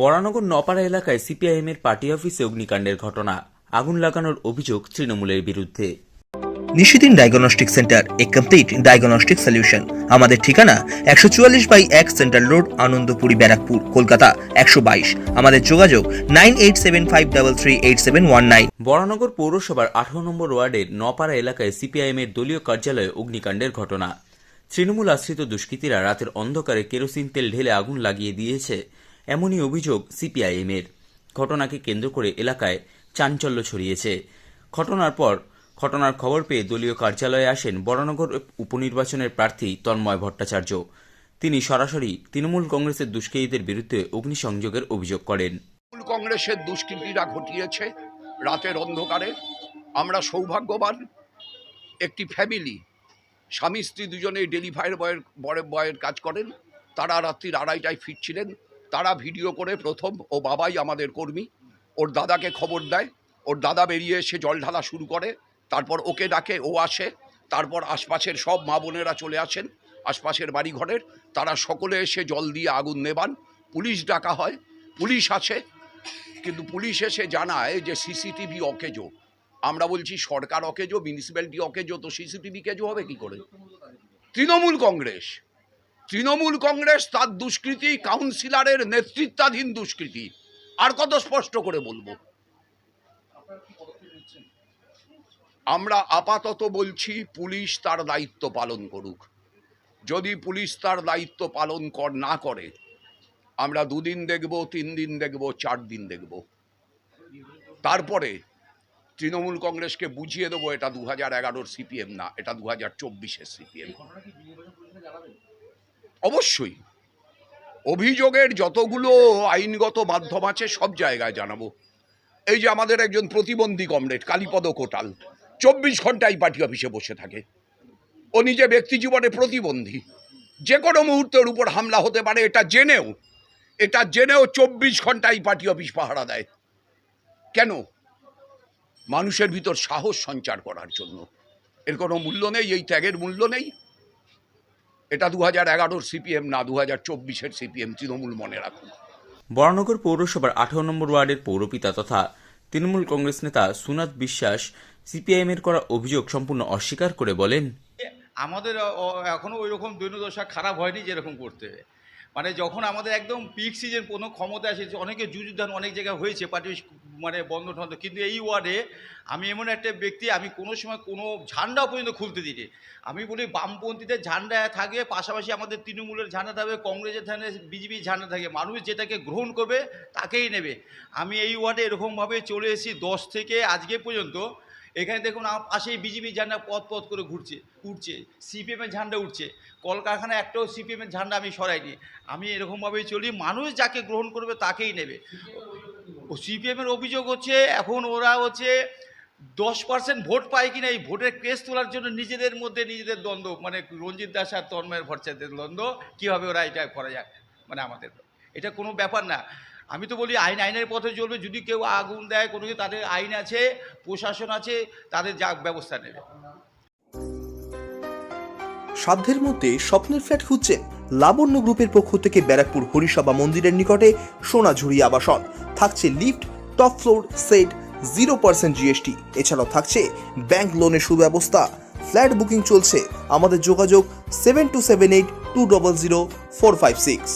বরানগর নপাড়া এলাকায় সিপিআইএমের পার্টি অফিসে অগ্নিকাণ্ডের ঘটনা। আগুন লাগানোর অভিযোগ তৃণমূলের বিরুদ্ধে। নিশিদিন ডায়াগনস্টিক সেন্টার এ কমপ্লিট ডায়াগনস্টিক সলিউশন। আমাদের ঠিকানা একশো চুয়াল্লিশ বাই এক সেন্ট্রাল রোড আনন্দপুরি ব্যারাকপুর কলকাতা একশো বাইশ। আমাদের যোগাযোগ nine eight seven five double three eight seven one nine. Baranagar পৌরসভার আঠারো নম্বর ওয়ার্ডের নপাড়া এলাকায় সিপিআইএমের দলীয় কার্যালয়ে অগ্নিকাণ্ডের ঘটনা। তৃণমূল আশ্রিত দুষ্কৃতীরা রাতের অন্ধকারে কেরোসিন তেল ঢেলে আগুন লাগিয়ে দিয়েছে। এমনই অভিযোগ সিপিআইএমের। ঘটনাকে কেন্দ্র করে এলাকায় চাঞ্চল্য ছড়িয়েছে। ঘটনার পর ঘটনার খবর পেয়ে দলীয় কার্যালয়ে আসেন বরানগর উপনির্বাচনের প্রার্থী তন্ময় ভট্টাচার্য। তিনি সরাসরি তৃণমূল কংগ্রেসের দুষ্কৃতীদের বিরুদ্ধে অগ্নিসংযোগের অভিযোগ করেন। তৃণমূল কংগ্রেসের দুষ্কৃতীরা ঘটিয়েছে রাতের অন্ধকারে। আমরা সৌভাগ্যবান একটি ফ্যামিলি। স্বামী স্ত্রী দুজনেই ডেলিভারি বয়ের বয়ের বয়ের কাজ করেন। তারা রাত্রির আড়াইটায় ফিরছিলেন। তারা ভিডিও করে প্রথম, ও বাবাই আমাদের কর্মী। ওর দাদাকে খবর দেয়। ওর দাদা বেরিয়ে এসে জল ঢালা শুরু করে। তারপর ওকে ডাকে, ও আসে। তারপর আশপাশের সব মা বোনেরা চলে আসেন আশপাশের বাড়িঘরের। তারা সকলে এসে জল দিয়ে আগুন নেবান পুলিশ ডাকা হয়। পুলিশ আসে। কিন্তু পুলিশ এসে জানায় যে সিসিটিভি অকেজো। আমরা বলছি, সরকার অকেজো, মিউনিসিপ্যালিটি অকেজো, তো সিসিটিভি কেজো হবে কি করে? তৃণমূল কংগ্রেস। তৃণমূল কংগ্রেস তার দুষ্কৃতি, কাউন্সিলরের নেতৃত্বাধীন দুষ্কৃতি। আর কত স্পষ্ট করে বলব? আমরা আপাতত বলছি, পুলিশ তার দায়িত্ব পালন করুক। যদি পুলিশ তার দায়িত্ব পালন কর না করে, আমরা দুদিন দেখব, তিন দিন দেখব, চার দিন দেখব। তারপরে তৃণমূল কংগ্রেসকে বুঝিয়ে দেবো, এটা দু হাজার এগারোর সিপিএম না, এটা দু হাজার চব্বিশের সিপিএম। অবশ্যই। অভিযোগের যতগুলো আইনগত মাধ্যম আছে, সব জায়গায় জানাব। এই যে আমাদের একজন প্রতিবন্ধী কমরেড, কালীপদ কোটাল, চব্বিশ ঘন্টাই পার্টি অফিসে বসে থাকে। ও নিজে ব্যক্তি জীবনে প্রতিবন্ধী। যে কোনো মুহূর্তের উপর হামলা হতে পারে, এটা জেনেও এটা জেনেও চব্বিশ ঘন্টাই পার্টি অফিস পাহারা দেয়। কেন? মানুষের ভিতর সাহস সঞ্চার করার জন্য। এর কোনো মূল্য নেই, এই ত্যাগের মূল্য নেই। এটা দু হাজার এগারোর সিপিএম না দু হাজার চব্বিশের সিপিএম তৃণমূল মনে রাখুন। বরানগর পৌরসভার আঠারো নম্বর ওয়ার্ডের পৌরপিতা তথা তৃণমূল কংগ্রেস নেতা সুনাথ বিশ্বাস সিপিআইএমের করা অভিযোগ সম্পূর্ণ অস্বীকার করে বলেন। আমাদের এখনও ওই রকম দৈনদশা খারাপ হয়নি যেরকম করতে। মানে যখন আমাদের একদম পিক সিজন কোনো ক্ষমতা আসে অনেকে যুযুদ্ধান অনেক জায়গায় হয়েছে পার্টি মানে বন্ধ টন্ধ, কিন্তু এই ওয়ার্ডে আমি এমন একটা ব্যক্তি, আমি কোনো সময় কোনো ঝান্ডা পর্যন্ত খুলতে দিই আমি বলি বামপন্থীদের ঝান্ডা থাকবে পাশাপাশি আমাদের তৃণমূলের ঝান্ডা থাকবে কংগ্রেসের ঝান্ডা, বিজেপির ঝান্ডা থাকবে মানুষ যেটাকে গ্রহণ করবে, তাকেই নেবে। আমি এই ওয়ার্ডে এরকমভাবে চলে এসেছি দশ থেকে আজকে পর্যন্ত এখানে দেখুন পাশেই বিজেপির ঝান্ডা পথ পথ করে ঘুরছে, উঠছে, সিপিএমের ঝান্ডা উঠছে। কলকারখানা একটাও সিপিএমের ঝান্ডা আমি সরাইনি। আমি এরকমভাবেই চলি, মানুষ যাকে গ্রহণ করবে তাকেই নেবে। ও সিপিএমের অভিযোগ হচ্ছে, এখন ওরা হচ্ছে দশ পার্সেন্ট ভোট পায় কিনা, এই ভোটের কেস তোলার জন্য নিজেদের মধ্যে নিজেদের দ্বন্দ্ব মানে রঞ্জিত দাস আর তন্ময়ের ভট্টাচার্যের দ্বন্দ্ব, কীভাবে ওরা এটা করা যায় মানে আমাদের। এটা কোনো ব্যাপার না। আমি তো বলি আইন, আইনের পথে চলবে। যদি কেউ আগুন দেয়, কোনো কিছু, তাদের আইন আছে, প্রশাসন আছে, তাদের যা ব্যবস্থা নেবে। সাধ্যের মধ্যে স্বপ্নের ফ্ল্যাট খুঁজছেন লাবণ্য গ্রুপের পক্ষ থেকে ব্যারাকপুর হরিসভা মন্দিরের নিকটে সোনাঝুরি আবাসন। থাকছে lift, top floor, set, zero percent GST. এছাড়াও থাকছে ব্যাংক লোনের সুব্যবস্থা। ফ্ল্যাট বুকিং চলছে। আমাদের যোগাযোগ seven two seven eight two double zero four five six.